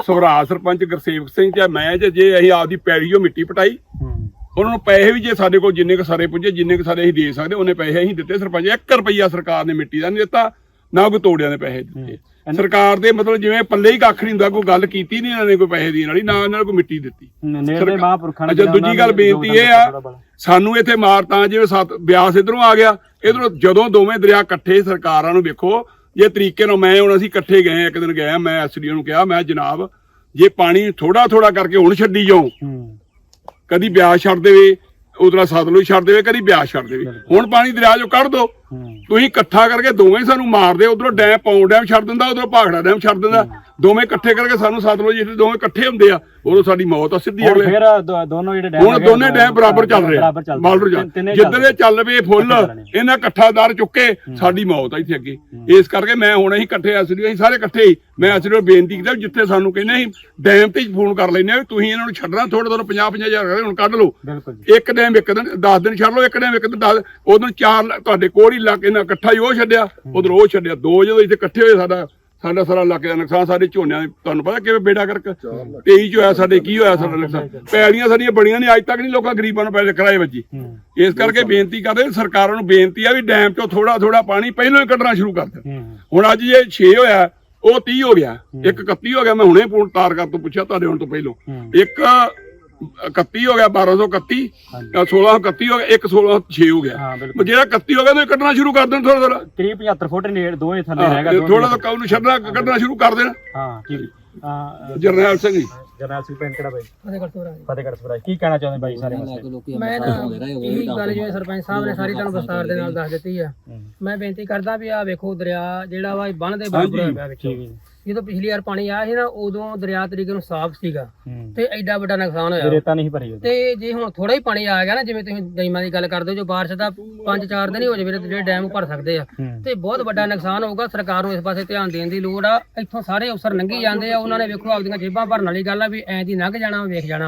Speaker 1: ਸਵਰਾਜ ਸਰਪੰਚ ਗੁਰਸੇਵਕ ਸਿੰਘ ਤੇ ਮੈਂ ਜੇ ਜੇ ਅਸੀਂ ਆਪਦੀ ਪੈੜੀਓ ਮਿੱਟੀ ਪਟਾਈ ਉਹਨਾਂ ਨੂੰ ਪੈਸੇ ਵੀ ਜੇ ਸਾਡੇ ਕੋਲ ਜਿੰਨੇ ਕੁ ਸਾਰੇ ਪੁੱਜੇ ਜਿੰਨੇ ਕੁ ਸਾਰੇ ਅਸੀਂ ਦੇ ਸਕਦੇ ਉਹਨੇ ਪੈਸੇ ਅਸੀਂ ਦਿੱਤੇ। ਸਰਪੰਚ 1 ਰੁਪਈਆ ਸਰਕਾਰ ਨੇ ਮਿੱਟੀ ਦਾ ਨਹੀਂ ਦਿੱਤਾ ਨਾ ਕੋਈ ਤੋੜਿਆਂ ਦੇ ਪੈਸੇ ਦਿੱਤੇ। ਸਰਕਾਰ ਦੇ ਮਤਲਬ ਜਿਵੇਂ ਪੱਲੇ ਹੀ ਕੱਖ ਨਹੀਂ ਹੁੰਦਾ ਕੋਈ ਗੱਲ ਕੀਤੀ ਨਹੀਂ ਇਹਨਾਂ ਨੇ ਕੋਈ ਪੈਸੇ ਦੇਣ ਵਾਲੀ ਨਾ ਇਹਨਾਂ ਨੇ ਕੋਈ ਮਿੱਟੀ ਦਿੱਤੀ
Speaker 2: ਮਹਾਂਪੁਰਖਾਂ ਨੇ
Speaker 1: ਅੱਛਾ, ਦੂਜੀ ਗੱਲ ਬੇਨਤੀ ਇਹ ਆ। ਸਾਨੂੰ ਇੱਥੇ ਮਾਰ ਤਾਂ ਜਿਵੇਂ ਸੱਤ ਬਿਆਸ ਇਧਰੋਂ ਆ ਗਿਆ ਇਧਰੋਂ ਜਦੋਂ ਦੋਵੇਂ ਦਰਿਆ ਇਕੱਠੇ ਸਰਕਾਰਾਂ ਨੂੰ ਵੇਖੋ ਜੇ ਤਰੀਕੇ ਨਾਲ ਮੈਂ ਹੁਣ ਅਸੀਂ ਇਕੱਠੇ ਗਏ ਇੱਕ ਦਿਨ ਗਏ ਮੈਂ ਐਸਡੀਓ ਨੂੰ ਕਿਹਾ ਮੈਂ ਜਨਾਬ ਜੇ ਪਾਣੀ ਥੋੜਾ ਥੋੜਾ ਕਰਕੇ ਹੁਣ ਛੱਡੀ ਜਾਓ ਕਦੀ ਬਿਆਸ ਛੱਡ ਦੇਵੇ ਉਧਰਲਾ ਸਤਲੁਜ ਛੱਡ ਦੇਵੇ ਕਦੀ ਬਿਆਸ ਛੱਡ ਦੇਵੇ। ਹੁਣ ਪਾਣੀ ਦਰਿਆ ਚੋਂ ਕੱਢ ਦੋ। ਤੁਸੀਂ ਇਕੱਠਾ ਕਰਕੇ ਦੋਵੇਂ ਸਾਨੂੰ ਮਾਰਦੇ ਉਧਰੋਂ ਡੈਮ ਪੌਂ ਡੈਮ ਛੱਡ ਦਿੰਦਾ ਉਧਰੋਂ ਭਾਖੜਾ ਡੈਮ ਛੱਡ ਦਿੰਦਾ। ਦੋਵੇਂ ਇਕੱਠੇ ਕਰਕੇ ਸਾਨੂੰ ਸਤਲੁਜ ਜਿੱਥੇ ਦੋਵੇਂ ਇਕੱਠੇ ਹੁੰਦੇ ਆ ਉਦੋਂ ਸਾਡੀ ਮੌਤ ਆ ਸਿੱਧੀ ਅਗਲੇ
Speaker 2: ਫਿਰ ਦੋ- ਦੋਨੋਂ ਜਿਹੜੇ ਡੈਮ
Speaker 1: ਹੁਣ ਦੋਨੇ ਡੈਮ ਬਰਾਬਰ ਚੱਲ ਰਹੇ ਆ।
Speaker 2: ਬਰਾਬਰ ਚੱਲ
Speaker 1: ਬਾਰਡਰ
Speaker 2: ਤਿੰਨ- ਤਿੰਨੇ
Speaker 1: ਚੱਲ
Speaker 2: ਚੱਲ
Speaker 1: ਜਿੱਦਾਂ ਦੇ ਚੱਲ ਪਏ ਫੁੱਲ। ਇਹਨਾਂ ਇਕੱਠਾ ਦਰ ਚੁੱਕੇ ਸਾਡੀ ਮੌਤ ਆ ਇੱਥੇ ਅੱਗੇ। ਇਸ ਕਰਕੇ ਮੈਂ ਹੁਣ ਅਸੀਂ ਇਕੱਠੇ ਅਸਲੀ ਅਸੀਂ ਸਾਰੇ ਇਕੱਠੇ ਹੀ। ਮੈਂ ਨੂੰ ਬੇਨਤੀ ਕੀਤਾ ਵੀ ਜਿੱਥੇ ਸਾਨੂੰ ਕਹਿੰਦੇ ਅਸੀਂ ਡੈਮ ਤੇ ਫੋਨ ਕਰ ਲੈਨੇ ਆ ਵੀ ਤੁਸੀਂ ਇਹਨਾਂ ਨੂੰ ਛੱਡਣਾ ਥੋੜਾ ਥੋੜਾ 50 50 ਹਜ਼ਾਰ ਹੁਣ ਕੱਢ ਲਓ।
Speaker 2: ਬਿਲਕੁਲ ਜੀ।
Speaker 1: ਇੱਕ ਡੈਮ ਇੱਕ ਦਿਨ 10 ਦਿਨ ਛੱਡ ਲਓ ਇੱਕ ਡੈਮ ਇੱਕ ਦਿਨ 10 ਉਦੋਂ ਚਾਰ ਲ- ਤੁਹਾਡੇ ਕੋਲ ਹੀ ਇਲਾਕੇ ਨਾਲ ਇਕੱਠਾ ਹੀ ਉਹ ਛੱਡਿਆ ਉਧਰ ਉਹ ਛੱਡਿਆ। ਦੋ ਜਦੋਂ ਇੱਥੇ ਇਕੱਠੇ ਹੋਏ ਸਾਡਾ ਸਾਡਾ ਸਾਰਾ ਇਲਾਕੇ ਦਾ ਨੁਕਸਾਨ ਸਾਡੇ ਝੋਨਿਆਂ ਦੇ ਤੁਹਾਨੂੰ ਪਤਾ ਕਿਵੇਂ ਬੇੜਾ ਕਰਕੇ 23 ਚ ਹੋਇਆ ਸਾਡੇ ਕੀ ਹੋਇਆ ਸਾਡਾ ਨੁਕਸਾਨ? ਪੈੜੀਆਂ ਸਾਡੀਆਂ ਬੜੀਆਂ ਨੇ ਅੱਜ ਤੱਕ ਨਹੀਂ ਲੋਕਾਂ ਗਰੀਬਾਂ ਨੂੰ ਪੈਸੇ ਕਿਰਾਏ ਵੱਜੀ।
Speaker 2: ਹੂੰ।
Speaker 1: ਇਸ ਕਰਕੇ ਬੇਨਤੀ ਕਰਦੇ ਸਰਕਾਰਾਂ ਨੂੰ ਬੇਨਤੀ ਆ ਵੀ ਡੈਮ ਚੋਂ ਥੋੜਾ ਥੋੜਾ ਪਾਣੀ ਪਹਿਲਾਂ ਹੀ ਕੱਢਣਾ ਸ਼ੁਰੂ ਕਰ
Speaker 2: ਹੂੰ।
Speaker 1: ਹੁਣ ਅੱਜ ਇਹ 6 ਹੋਇਆ ਉਹ 30 ਹੋ ਗਿਆ ਇੱਕ 31 ਹੋ ਗਿਆ ਮੈਂ ਹੁਣੇ ਫੋਨ ਤਾਰ ਕਰ ਤੋਂ ਪੁੱਛਿਆ ਤੁਹਾਡੇ ਹੁਣ ਤੋਂ ਪਹਿਲਾਂ। ਇੱਕ 31 ਹੋ ਗਿਆ 1231
Speaker 2: ਹਾਂਜੀ।
Speaker 1: 1631 ਹੋ ਗਿਆ ਇੱਕ 1606 ਹੋ ਗਿਆ। ਜਿਹੜਾ 31 ਹੋ ਗਿਆ ਤੇ ਕੱਢਣਾ ਸ਼ੁਰੂ ਕਰ ਦੇਣ ਥੋੜਾ ਥੋੜਾ
Speaker 2: ਕਰੀਬ 75 ਫੁੱਟ ਨੇੜ ਦੋਵੇਂ ਥੱਲੇ ਰਹਿ ਗਿਆ
Speaker 1: ਥੋੜਾ ਤਾਂ ਕਾਉ ਨੂੰ ਛੱਡਣਾ ਕੱਢਣਾ ਸ਼ੁਰੂ ਕਰ ਦੇਣ।
Speaker 2: ਹਾਂ ਠੀਕ। ਹਾਂ
Speaker 1: ਜਰਨੈਲ ਸਿੰਘ ਜੀ।
Speaker 2: ਜਰਨੈਲ ਸਿੰਘ ਪਿੰਡ ਕਿਹੜਾ ਬਾਈ? ਫਤਿਹਗੜ੍ਹ ਸਭਰਾ ਕੀ ਕਹਿਣਾ ਚਾਹੁੰਦੇ ਬਾਈ ਸਾਰੇ ਮਸਲੇ
Speaker 4: ਮੈਂ ਤਾਂ ਇਹੀ ਗੱਲ ਜਿਵੇਂ ਸਰਪੰਚ ਸਾਹਿਬ ਨੇ ਸਾਰੀ ਤੁਹਾਨੂੰ ਵਿਸਤਾਰ ਦੇ ਨਾਲ ਦੱਸ ਦਿੱਤੀ ਆ। ਮੈਂ ਬੇਨਤੀ ਕਰਦਾ ਵੀ ਆ ਵੇਖੋ ਦਰਿਆ ਜਿਹੜਾ ਵਾ ਬੰਨ ਦੇ ਪਿਆ ਵੇਖੋ ਜਦੋਂ ਪਿਛਲੀ ਵਾਰ ਪਾਣੀ ਆਇਆ ਸੀ ਨਾ ਉਦੋਂ ਦਰਿਆ ਤਰੀਕੇ ਨੂੰ ਸਾਫ਼ ਸੀਗਾ
Speaker 2: ਹੂੰ।
Speaker 4: ਤੇ ਐਡਾ ਵੱਡਾ ਨੁਕਸਾਨ
Speaker 2: ਤੇ
Speaker 4: ਹੋਇਆ।
Speaker 2: ਰੇਤਾ ਨਹੀਂ ਭਰੀ ਉਹਦੇ
Speaker 4: ਤੇ ਜੇ ਹੁਣ ਥੋੜਾ ਹੀ ਪਾਣੀ ਆ ਗਿਆ ਨਾ ਜਿਵੇਂ ਤੁਸੀਂ ਦਈਮਾਂ ਦੀ ਗੱਲ ਕਰਦੇ ਹੋ ਜੋ ਬਾਰਿਸ਼ ਦਾ 5-4 ਦਿਨ ਹੀ ਹੋ ਜਾਵੇ ਤੇ ਜਿਹੜੇ ਡੈਮ ਭਰ ਸਕਦੇ ਆ
Speaker 2: ਹੂੰ।
Speaker 4: ਤੇ ਬਹੁਤ ਵੱਡਾ ਨੁਕਸਾਨ ਹੋਊਗਾ। ਸਰਕਾਰ ਨੂੰ ਇਸ ਪਾਸੇ ਧਿਆਨ ਦੇਣ ਦੀ ਲੋੜ ਆ। ਇੱਥੋਂ ਸਾਰੇ ਅਫਸਰ ਲੰਘੀ ਜਾਂਦੇ ਆ। ਉਹਨਾਂ ਨੇ ਵੇਖੋ ਆਪਦੀਆਂ ਜੇਬਾਂ ਭਰਨ ਵਾਲੀ ਗੱਲ ਆ ਵੀ ਐਂ ਦੀ ਲੰਘ ਜਾਣਾ ਵਾ, ਵੇਖ ਜਾਣਾ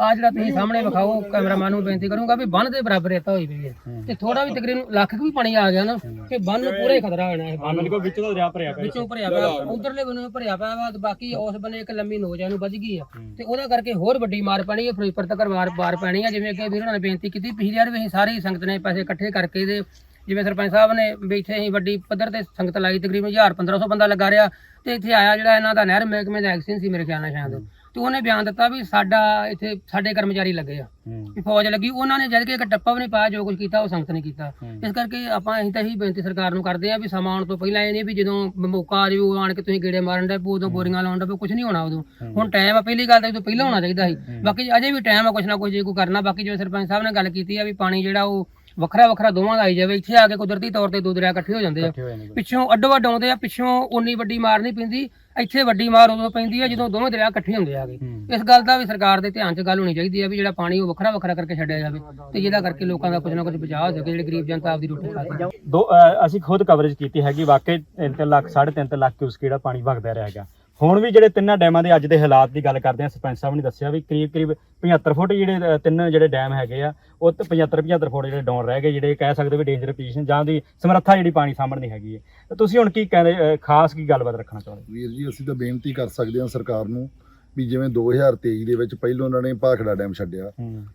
Speaker 4: ਆ ਜਿਹੜਾ ਤੁਸੀਂ ਸਾਹਮਣੇ ਵਿਖਾਓ ਕੈਮਰਾਮੈਨ ਨੂੰ ਬੇਨਤੀ ਕਰੂੰਗਾ ਵੀ ਬੰਨ ਦੇ ਬਰਾਬਰ ਰੇਤਾ ਹੋਈ ਪਈ ਹੈ। ਤੇ ਥੋੜਾ ਵੀ ਤਕਰੀਬਨ ਲੱਖ ਕੁ ਵੀ ਪਾਣੀ ਆ ਗਿਆ ਨਾ ਕਿ ਬੰਨ ਨੂੰ ਪੂਰਾ ਹੀ ਖਤਰਾ ਹੋਣਾ ਇਹ ਬੰਨ
Speaker 2: ਬਿਲਕੁਲ ਵਿੱਚ ਤੋਂ ਦਰਿਆ ਭਰਿਆ ਪਿਆ।
Speaker 4: ਵਿੱਚੋਂ ਭਰਿਆ ਪਿਆ। ਉਧਰਲੇ ਬੰਨੇ ਭਰਿਆ ਪਿਆ ਵਾ ਤੇ ਬਾਕੀ ਉਸ ਬੰਨੇ ਇੱਕ ਲੰਮੀ ਨੋਜ ਆ ਨੂੰ ਵੱਜ ਗਈ ਆ। ਤੇ ਉਹਦਾ ਕਰਕੇ ਹੋਰ ਵੱਡੀ ਮਾਰ ਪੈਣੀ ਹੈ ਫਿਰੋਜ਼ਪੁਰ ਤੱਕ ਮਾਰ ਮਾਰ ਪੈਣੀ ਆ। ਜਿਵੇਂ ਕਿ ਵੀਰਾਂ ਨੇ ਬੇਨਤੀ ਕੀਤੀ ਪਿਛਲੀ ਵਾਰ ਵੀ ਅਸੀਂ ਸਾਰੀ ਸੰਗਤ ਨੇ ਪੈਸੇ ਇਕੱਠੇ ਕਰਕੇ ਦੇ ਜਿਵੇਂ ਸਰਪੰਚ ਸਾਹਿਬ ਨੇ ਵੀ ਇੱਥੇ ਅਸੀਂ ਵੱਡੀ ਪੱਧਰ ਤੇ ਸੰਗਤ ਲਾਈ ਤਕਰੀਬਨ 1000 1500 ਬੰਦਾ ਲੱਗਾ ਰਿਹਾ ਤੇ ਇੱਥੇ ਆਇਆ ਜਿਹੜਾ ਇਹਨਾਂ ਦਾ ਨਹਿਰ ਮਹਿਕਮੇ ਦਾ ਐਕਸ਼ਨ ਸੀ ਮੇਰੇ ਖਿਆਲ ਨਾਲ ਸ਼ਾਇਦ। ਤੇ ਉਹਨੇ ਬਿਆਨ ਦਿੱਤਾ ਵੀ ਸਾਡਾ ਇੱਥੇ ਸਾਡੇ ਕਰਮਚਾਰੀ ਲੱਗੇ ਆ। ਵੀ ਫੌਜ ਲੱਗੀ ਉਹਨਾਂ ਨੇ ਜਦ ਕਿ ਇੱਕ ਟੱਪਾ ਵੀ ਨਹੀਂ ਪਾਇਆ ਜੋ ਕੁਝ ਕੀਤਾ ਉਹ ਸੰਗਤ ਨੇ ਕੀਤਾ। ਇਸ ਕਰਕੇ ਆਪਾਂ ਅਸੀਂ ਤਾਂ ਇਹੀ ਬੇਨਤੀ ਸਰਕਾਰ ਨੂੰ ਕਰਦੇ ਆ ਵੀ ਸਮਾਂ ਆਉਣ ਤੋਂ ਪਹਿਲਾਂ ਇਹ ਨਹੀਂ ਵੀ ਜਦੋਂ ਮੌਕਾ ਆ ਜਾਵੇ ਉਦੋਂ ਆਣ ਕੇ ਤੁਸੀਂ ਗੇੜੇ ਮਾਰਨ ਦਾ ਉਦੋਂ ਬੋਰੀਆਂ ਲਾਉਣ ਦਾ ਕੁਝ ਨਹੀਂ ਹੋਣਾ ਉਦੋਂ। ਹੁਣ ਟਾਈਮ ਆ ਪਹਿਲੀ ਗੱਲ ਤਾਂ ਉਦੋਂ ਪਹਿਲਾਂ ਹੋਣਾ ਚਾਹੀਦਾ ਸੀ। ਬਾਕੀ ਅਜੇ ਵੀ ਟਾਈਮ ਆ ਕੁਝ ਨਾ ਕੁਝ ਜੇ ਕੋਈ ਕਰਨਾ ਬਾਕੀ ਜਿਵੇਂ ਸਰਪੰਚ ਸਾਹਿਬ ਨੇ ਗੱਲ ਕੀਤੀ ਆ ਵੀ ਪਾਣੀ ਜਿਹੜਾ ਉਹ ਵੱਖਰਾ ਵੱਖਰਾ ਦੋਵਾਂ ਦਾ ਆਈ ਜਾਵੇ ਇੱਥੇ ਆ ਕੇ ਕੁਦਰਤੀ ਤੌਰ ਤੇ ਦੋ ਦਰਿਆ ਇਕੱਠੇ ਹੋ ਜਾਂਦੇ ਆ।
Speaker 2: ਇਕੱਠੇ
Speaker 4: ਪਿੱਛੋਂ ਅੱਡੋ ਅੱਡ ਆਉਂਦੇ ਆ ਪਿੱਛੋਂ ਉਨੀ ਵੱਡੀ ਮਾਰ ਨਹੀਂ ਪੈਂਦੀ ਇੱਥੇ ਵੱਡੀ ਮਾਰ ਉਦੋਂ ਪੈਂਦੀ ਆ ਜਦੋਂ ਦੋਵੇਂ ਦਰਿਆ ਇਕੱਠੇ ਹੁੰਦੇ ਆਗੇ ਇਸ ਗੱਲ ਦਾ ਵੀ ਸਰਕਾਰ ਦੇ ਧਿਆਨ 'ਚ ਗੱਲ ਹੋਣੀ ਚਾਹੀਦੀ ਆ ਵੀ ਜਿਹੜਾ ਪਾਣੀ ਉਹ ਵੱਖਰਾ ਵੱਖਰਾ ਕਰਕੇ ਛੱਡਿਆ ਜਾਵੇ ਤੇ ਜਿਹਦਾ ਕਰਕੇ ਲੋਕਾਂ ਦਾ ਕੁਝ ਨਾ ਕੁਝ ਬਚਾਅ ਹੋ ਸਕੇ ਜਿਹੜੇ ਗਰੀਬ ਜਨਤਾ ਆਪਦੀ ਰੋਟੀ ਖਾ ਸਕੇ
Speaker 2: ਦੋ ਅਸੀਂ ਖੁਦ ਕਵਰੇਜ ਕੀਤੀ ਹੈਗੀ ਵਾਕਈ 3 ਲੱਖ 3.5 ਲੱਖ ਕਿਉਂ ਕਿਹੜਾ ਪਾਣੀ ਵਗਦਾ ਰਿਹਾ ਹੈਗਾ। ਹੁਣ ਵੀ ਜਿਹੜੇ ਤਿੰਨਾਂ ਡੈਮਾਂ ਦੇ ਅੱਜ ਦੇ ਹਾਲਾਤ ਦੀ ਗੱਲ ਕਰਦੇ ਆ ਸਰਪੰਚ ਸਾਹਿਬ ਨੇ ਦੱਸਿਆ ਵੀ ਕਰੀਬ ਕਰੀਬ 75 ਫੁੱਟ ਜਿਹੜੇ ਤਿੰਨ ਜਿਹੜੇ ਡੈਮ ਹੈਗੇ ਆ ਉਹ ਤੇ 75 75 ਫੁੱਟ ਜਿਹੜੇ ਡਾਊਨ ਰਹਿ ਗਏ ਜਿਹੜੇ ਕਹਿ ਸਕਦੇ ਵੀ ਡੇਂਜਰ ਪੋਜੀਸ਼ਨ ਜਾਂ ਦੀ ਸਮਰੱਥਾ ਜਿਹੜੀ ਪਾਣੀ ਸਾਂਭਣ ਦੀ ਹੈਗੀ ਹੈ। ਤੇ ਤੁਸੀਂ ਹੁਣ ਕੀ ਕਹਿੰਦੇ ਖਾਸ ਕੀ ਗੱਲਬਾਤ ਰੱਖਣਾ ਚਾਹੁੰਦੇ?
Speaker 5: ਵੀਰ ਜੀ ਅਸੀਂ ਤਾਂ ਬੇਨਤੀ ਕਰ ਸਕਦੇ ਹਾਂ ਸਰਕਾਰ ਨੂੰ ਵੀ ਜਿਵੇਂ 2023 ਦੇ ਵਿੱਚ ਪਹਿਲੋਂ ਉਹਨਾਂ ਨੇ ਭਾਖੜਾ ਡੈਮ ਛੱਡਿਆ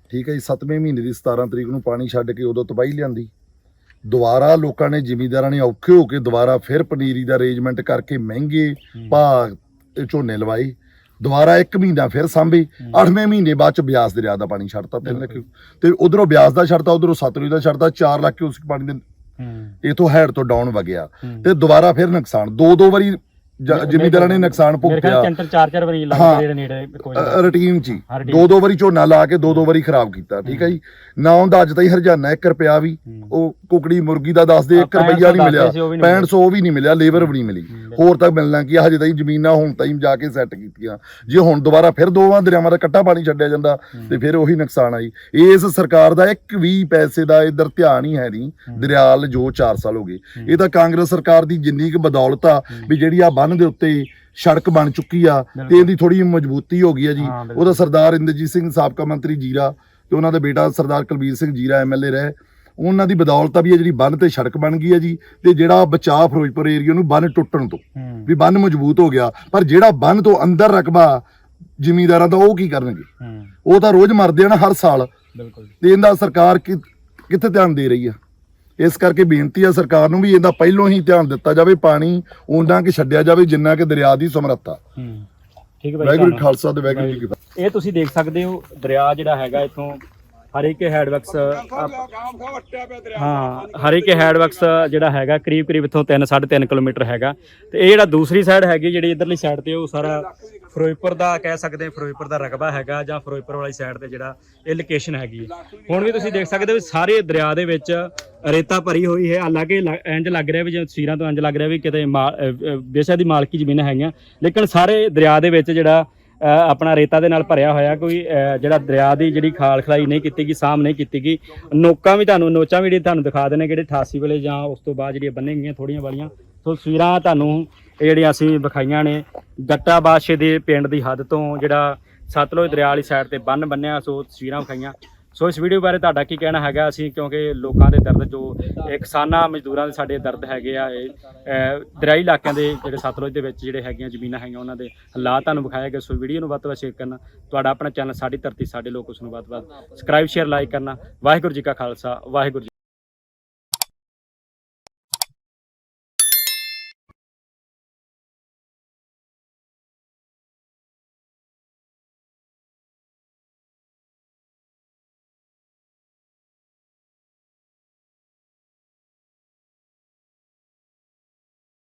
Speaker 5: ਠੀਕ ਹੈ ਜੀ 7ਵੇਂ ਮਹੀਨੇ ਦੀ 17 ਤਰੀਕ ਨੂੰ ਪਾਣੀ ਛੱਡ ਕੇ ਉਦੋਂ ਤਬਾਹੀ ਲਿਆਂਦੀ। ਦੁਬਾਰਾ ਲੋਕਾਂ ਨੇ ਜ਼ਿਮੀਂਦਾਰਾਂ ਨੇ ਔਖੇ ਹੋ ਕੇ ਦੁਬਾਰਾ ਫਿਰ ਪਨੀਰੀ ਦਾ ਅਰੇਂਜਮੈਂਟ ਕਰਕੇ ਮਹਿੰਗੇ ਭਾਅ ਤੇ ਝੋਨੇ ਲਵਾਏ ਦੁਬਾਰਾ ਇੱਕ ਮਹੀਨਾ ਫਿਰ ਸਾਂਭੀ 8ਵੇਂ ਮਹੀਨੇ ਬਾਅਦ ਚ ਬਿਆਸ ਦਰਿਆ ਦਾ ਪਾਣੀ ਛੱਡਤਾ 3 ਲੱਖ ਤੇ ਉਧਰੋਂ ਬਿਆਸ ਦਾ ਛੱਡਤਾ ਉਧਰੋਂ ਸਤਲੁਜ ਦਾ ਛੱਡਤਾ 4 ਲੱਖ ਉਸ ਪਾਣੀ ਦੇ ਇਥੋਂ ਹੈਡ ਤੋਂ ਡਾਊਨ ਵਗਿਆ। ਤੇ ਦੁਬਾਰਾ ਫਿਰ ਨੁਕਸਾਨ ਦੋ ਦੋ ਵਾਰੀ ਜ਼ਿਮੀਂਦਾਰਾਂ ਨੇ ਨੁਕਸਾਨ
Speaker 2: ਮੇਰੇ
Speaker 5: ਭੁਗਤਿਆ।
Speaker 2: ਤਿੰਨ ਚਾਰ ਚਾਰ ਵਾਰੀ ਲੱਗ
Speaker 5: ਹਾਂ।
Speaker 2: ਜਿਹੜੇ ਨੇੜੇ ਕੋਈ
Speaker 5: ਰੂਟੀਨ ਚ ਦੋ ਦੋ ਵਾਰੀ ਝੋਨਾ ਲਾ ਕੇ ਦੋ ਦੋ ਵਾਰੀ ਖਰਾਬ ਕੀਤਾ ਠੀਕ ਹੈ ਜੀ? ਨਾ ਹੁੰਦਾ ਅੱਜ ਤਾਈਂ ਹਰਜਾਨਾ 1 ਰੁਪਿਆ ਵੀ। ਉਹ ਕੁਕੜੀ ਮੁਰਗੀ ਦਾ ਦੱਸਦੇ 1
Speaker 2: ਹਾਂ,
Speaker 5: ਰੁਪਿਆ ਨਹੀਂ
Speaker 2: 65
Speaker 5: ਮਿਲਿਆ
Speaker 2: ਸੀ, ਉਹ ਵੀ ਨਹੀਂ
Speaker 5: 6500 ਉਹ ਵੀ ਨਹੀਂ ਮਿਲਿਆ ਲੇਬਰ ਵੀ ਨਹੀਂ ਮਿਲੀ। ਹੋਰ ਤੱਕ ਮਿਲਣਾ ਕੀ ਹਜੇ ਤਾਈਂ ਜ਼ਮੀਨਾਂ ਹੁਣ ਤਾਈਂ ਜਾ ਕੇ ਸੈੱਟ ਕੀਤੀਆਂ। ਜੇ ਹੁਣ ਦੁਬਾਰਾ ਫਿਰ ਦੋਵਾਂ ਦਰਿਆਵਾਂ ਦਾ ਕੱਟਾ ਪਾਣੀ ਛੱਡਿਆ ਜਾਂਦਾ ਤੇ ਫਿਰ ਉਹੀ ਨੁਕਸਾਨ ਆਈ ਇਸ ਸਰਕਾਰ ਦਾ ਇੱਕ ਵੀ ਪੈਸੇ ਦਾ ਇਧਰ ਧਿਆਨ ਹੀ ਹੈ ਨਹੀਂ ਦਰਿਆਲ ਜੋ 4 ਸਾਲ ਹੋ ਗਏ। ਇਹ ਤਾਂ ਕਾਂਗਰਸ ਸਰਕਾਰ ਦੀ ਜਿੰਨੀ ਕੁ ਬਦੌਲਤ ਆ ਵੀ ਜਿਹੜੀ ਆ ਬੰਨ ਦੇ ਉੱਤੇ ਸੜਕ ਬਣ ਚੁੱਕੀ ਆ ਤੇ ਇਹਦੀ ਥੋੜੀ ਮਜ਼ਬੂਤੀ ਹੋ ਗਈ ਆ ਜੀ।
Speaker 2: ਹਾਂ।
Speaker 5: ਉਹਦਾ ਸਰਦਾਰ ਇੰਦਰਜੀਤ ਸਿੰਘ ਸਾਬਕਾ ਮੰਤਰੀ ਜੀਰਾ ਤੇ ਉਹਨਾਂ ਦਾ ਬੇਟਾ ਸਰਦਾਰ ਕੁਲਬੀਰ ਸਿੰਘ ਜੀਰਾ ਐਮਐਲਏ ਰਹੇ। ਉਹਨਾਂ ਦੀ ਬਦੌਲਤ ਆ ਵੀ ਇਹ ਜਿਹੜੀ ਬੰਨ ਤੇ ਸੜਕ ਬਣ ਗਈ ਆ ਜੀ ਤੇ ਜਿਹੜਾ ਬਚਾਅ ਫਿਰੋਜ਼ਪੁਰ ਏਰੀਆ ਨੂੰ ਬੰਨ ਟੁੱਟਣ ਤੋਂ
Speaker 2: ਹੂੰ।
Speaker 5: ਵੀ ਬੰਨ ਮਜ਼ਬੂਤ ਹੋ ਗਿਆ। ਪਰ ਜਿਹੜਾ ਬੰਨ ਤੋਂ ਅੰਦਰ ਰਕਬਾ ਜ਼ਿਮੀਂਦਾਰਾਂ ਦਾ ਉਹ ਕੀ ਕਰਨਗੇ?
Speaker 2: ਹੂੰ।
Speaker 5: ਉਹ ਤਾਂ ਰੋਜ਼ ਮਰਦੇ ਆ ਨਾ ਹਰ ਸਾਲ।
Speaker 2: ਬਿਲਕੁਲ
Speaker 5: ਤੇ ਇਹਦਾ ਸਰਕਾਰ ਕਿੱਥੇ ਧਿਆਨ ਦੇ ਰਹੀ ਆ? ਇਸ ਕਰਕੇ ਬੇਨਤੀ ਆ ਸਰਕਾਰ ਨੂੰ ਵੀ ਇਹਦਾ ਪਹਿਲੋਂ ਹੀ ਧਿਆਨ ਦਿੱਤਾ ਜਾਵੇ ਪਾਣੀ ਉਹਨਾਂ ਕਿ ਛੱਡਿਆ ਜਾਵੇ ਜਿੰਨਾ ਕਿ ਦਰਿਆ ਦੀ ਸਮਰੱਥਾ
Speaker 2: ਹੂੰ ਠੀਕ ਹੈ ਬਾਈ
Speaker 5: ਵਾਹਿਗੁਰੂ ਜੀ। ਖਾਲਸਾ ਤੇ ਵਾਹਿਗੁਰੂ ਜੀ ਕੀ ਫਤਿਹ
Speaker 2: ਇਹ ਤੁਸੀਂ ਦੇਖ ਸਕਦੇ ਹੋ ਦਰਿਆ ਜਿਹੜਾ ਹੈਗਾ ਇਥੋਂ ਹਰੀਕੇ ਹੈਡਵਰਕਸ ਹਾਂ ਹਰੀਕੇ ਹੈਡਵਰਕਸ ਜਿਹੜਾ ਹੈਗਾ ਕਰੀਬ ਕਰੀਬ ਇਥੋਂ 3 3.5 ਕਿਲੋਮੀਟਰ ਹੈਗਾ। ਤੇ ਇਹ ਜਿਹੜਾ ਦੂਸਰੀ ਸਾਈਡ ਹੈਗੀ ਜਿਹੜੀ ਇਧਰਲੀ ਸਾਈਡ ਤੇ ਉਹ ਸਾਰਾ ਫਿਰੋਜ਼ਪੁਰ ਦਾ ਕਹਿ ਸਕਦੇ ਫਿਰੋਜ਼ਪੁਰ ਦਾ ਰਕਬਾ ਹੈਗਾ ਜਾਂ ਫਿਰੋਜ਼ਪੁਰ ਵਾਲੀ ਸਾਈਡ ਤੇ ਜਿਹੜਾ ਇਹ ਲੋਕੇਸ਼ਨ ਹੈਗੀ ਹੈ। ਹੁਣ ਵੀ ਤੁਸੀਂ ਦੇਖ ਸਕਦੇ ਹੋ ਸਾਰੇ ਦਰਿਆ ਦੇ ਵਿੱਚ ਰੇਤਾ ਭਰੀ ਹੋਈ ਹੈ। ਹਾਲਾਂਕਿ ਇੰਜ ਲੱਗ ਰਿਹਾ ਵੀ ਜਿਵੇਂ ਤਸਵੀਰਾਂ ਤੋਂ ਇੰਜ ਲੱਗ ਰਿਹਾ ਵੀ ਕਿਤੇ ਬੇਸ਼ੱਕ ਦੀ ਮਾਲਕੀ ਜ਼ਮੀਨਾਂ ਹੈਗੀਆਂ ਲੇਕਿਨ ਸਾਰੇ ਦਰਿਆ ਦੇ ਵਿੱਚ ਜਿਹੜਾ ਆਪਣਾ ਰੇਤਾ ਦੇ ਨਾਲ ਭਰਿਆ ਹੋਇਆ ਕੋਈ ਜਿਹੜਾ ਦਰਿਆ ਦੀ ਜਿਹੜੀ ਖਾਲ ਖਲਾਈ ਨਹੀਂ ਕੀਤੀ ਗਈ ਸਾਮ ਨਹੀਂ ਕੀਤੀ ਗਈ। ਨੋਕਾਂ ਵੀ ਤੁਹਾਨੂੰ, ਨੋਚਾਂ ਵੀ ਜਿਹੜੀ ਤੁਹਾਨੂੰ ਦਿਖਾ ਦੇਣੇ ਕਿਹੜੇ 88 ਵੇਲੇ ਜਾਂ ਉਸ ਤੋਂ ਬਾਅਦ ਜਿਹੜੀਆਂ ਬੰਨੇ ਗਈਆਂ ਥੋੜੀਆਂ ਵਾਲੀਆਂ। ਸੋ ਤਸਵੀਰਾਂ ਤੁਹਾਨੂੰ ਇਹ ਜਿਹੜੀਆਂ ਅਸੀਂ ਵਿਖਾਈਆਂ ਨੇ ਗੱਟਾ ਬਾਦਸ਼ਾਹ ਦੇ ਪਿੰਡ ਦੀ ਹੱਦ ਤੋਂ ਜਿਹੜਾ ਸਤਲੁਜ ਦਰਿਆ ਵਾਲੀ ਸਾਈਡ ਤੇ ਬੰਨ ਬੰਨਿਆ, ਸੋ ਤਸਵੀਰਾਂ ਵਿਖਾਈਆਂ। ਸੋ ਇਸ ਵੀਡੀਓ ਬਾਰੇ ਤੁਹਾਡਾ ਕੀ ਕਹਿਣਾ ਹੈਗਾ? ਅਸੀਂ ਕਿਉਂਕਿ ਲੋਕਾਂ ਦੇ ਦਰਦ ਜੋ ਇਹ ਕਿਸਾਨਾਂ, ਮਜ਼ਦੂਰਾਂ ਦੇ ਸਾਡੇ ਦਰਦ ਹੈਗੇ ਆ, ਇਹ ਦਰਿਆਈ ਇਲਾਕਿਆਂ ਦੇ ਜਿਹੜੇ ਸਤਲੁਜ ਦੇ ਵਿੱਚ ਜਿਹੜੇ ਹੈਗੀਆਂ ਜ਼ਮੀਨਾਂ ਹੈਗੀਆਂ, ਉਹਨਾਂ ਦੇ ਹਾਲਾਤ ਤੁਹਾਨੂੰ ਵਿਖਾਇਆ ਗਿਆ ਸੋ ਵੀਡੀਓ ਨੂੰ ਵੱਧ ਤੋਂ ਵੱਧ ਸ਼ੇਅਰ ਕਰਨਾ। ਤੁਹਾਡਾ ਆਪਣਾ ਚੈਨਲ ਸਾਡੀ ਧਰਤੀ, ਸਾਡੇ ਲੋਕ ਉਸ ਨੂੰ ਵੱਧ ਵੱਧ ਸਬਸਕ੍ਰਾਈਬ ਸ਼ੇਅਰ ਲਾਈਕ ਕਰਨਾ। ਵਾਹਿਗੁਰੂ ਜੀ ਕਾ ਖਾਲਸਾ, ਵਾਹਿਗੁਰੂ ਜੀ